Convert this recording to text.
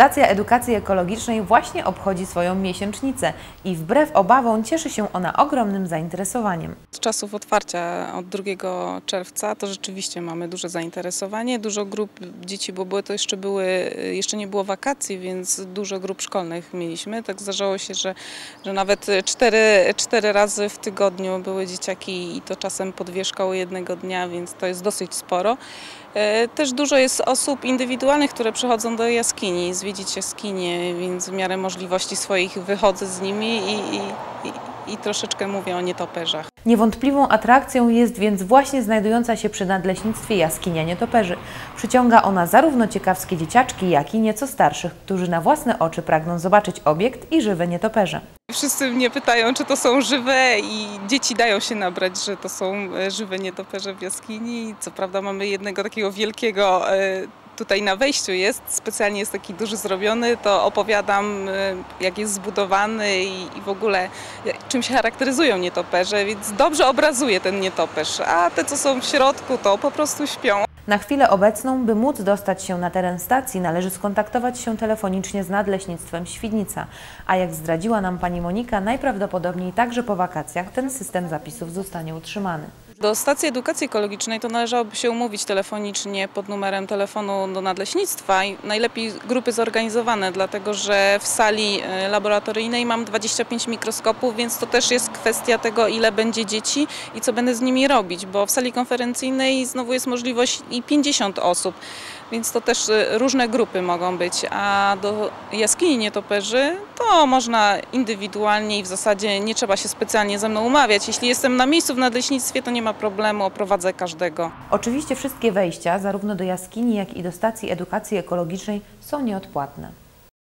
Stacja Edukacji Ekologicznej właśnie obchodzi swoją miesięcznicę i wbrew obawom cieszy się ona ogromnym zainteresowaniem. Od czasów otwarcia od 2 czerwca to rzeczywiście mamy duże zainteresowanie, dużo grup dzieci, bo były to jeszcze były, jeszcze nie było wakacji, więc dużo grup szkolnych mieliśmy. Tak zdarzało się, że, że nawet cztery, cztery razy w tygodniu były dzieciaki i to czasem po jednego dnia, więc to jest dosyć sporo. E, Też dużo jest osób indywidualnych, które przychodzą do jaskini, zwiedzić jaskinię, więc w miarę możliwości swoich wychodzę z nimi i, i, i, i troszeczkę mówię o nietoperzach. Niewątpliwą atrakcją jest więc właśnie znajdująca się przy nadleśnictwie jaskinia nietoperzy. Przyciąga ona zarówno ciekawskie dzieciaczki, jak i nieco starszych, którzy na własne oczy pragną zobaczyć obiekt i żywe nietoperze. Wszyscy mnie pytają, czy to są żywe i dzieci dają się nabrać, że to są e, żywe nietoperze w jaskini. Co prawda mamy jednego takiego wielkiego e, tutaj na wejściu jest, specjalnie jest taki duży zrobiony, to opowiadam e, jak jest zbudowany i, i w ogóle jak- czym się charakteryzują nietoperze, więc dobrze obrazuje ten nietoperz, a te co są w środku to po prostu śpią. Na chwilę obecną, by móc dostać się na teren stacji, należy skontaktować się telefonicznie z Nadleśnictwem Świdnica, a jak zdradziła nam pani Monika, najprawdopodobniej także po wakacjach ten system zapisów zostanie utrzymany. Do stacji edukacji ekologicznej to należałoby się umówić telefonicznie pod numerem telefonu do nadleśnictwa i najlepiej grupy zorganizowane, dlatego że w sali e, laboratoryjnej mam 25 mikroskopów, więc to też jest kwestia tego, ile będzie dzieci i co będę z nimi robić, bo w sali konferencyjnej znowu jest możliwość i 50 osób, więc to też e, różne grupy mogą być, a do jaskini nietoperzy to można indywidualnie i w zasadzie nie trzeba się specjalnie ze mną umawiać. Jeśli jestem na miejscu w nadleśnictwie, to nie ma problemu, oprowadzę każdego. Oczywiście wszystkie wejścia, zarówno do jaskini, jak i do stacji edukacji ekologicznej są nieodpłatne.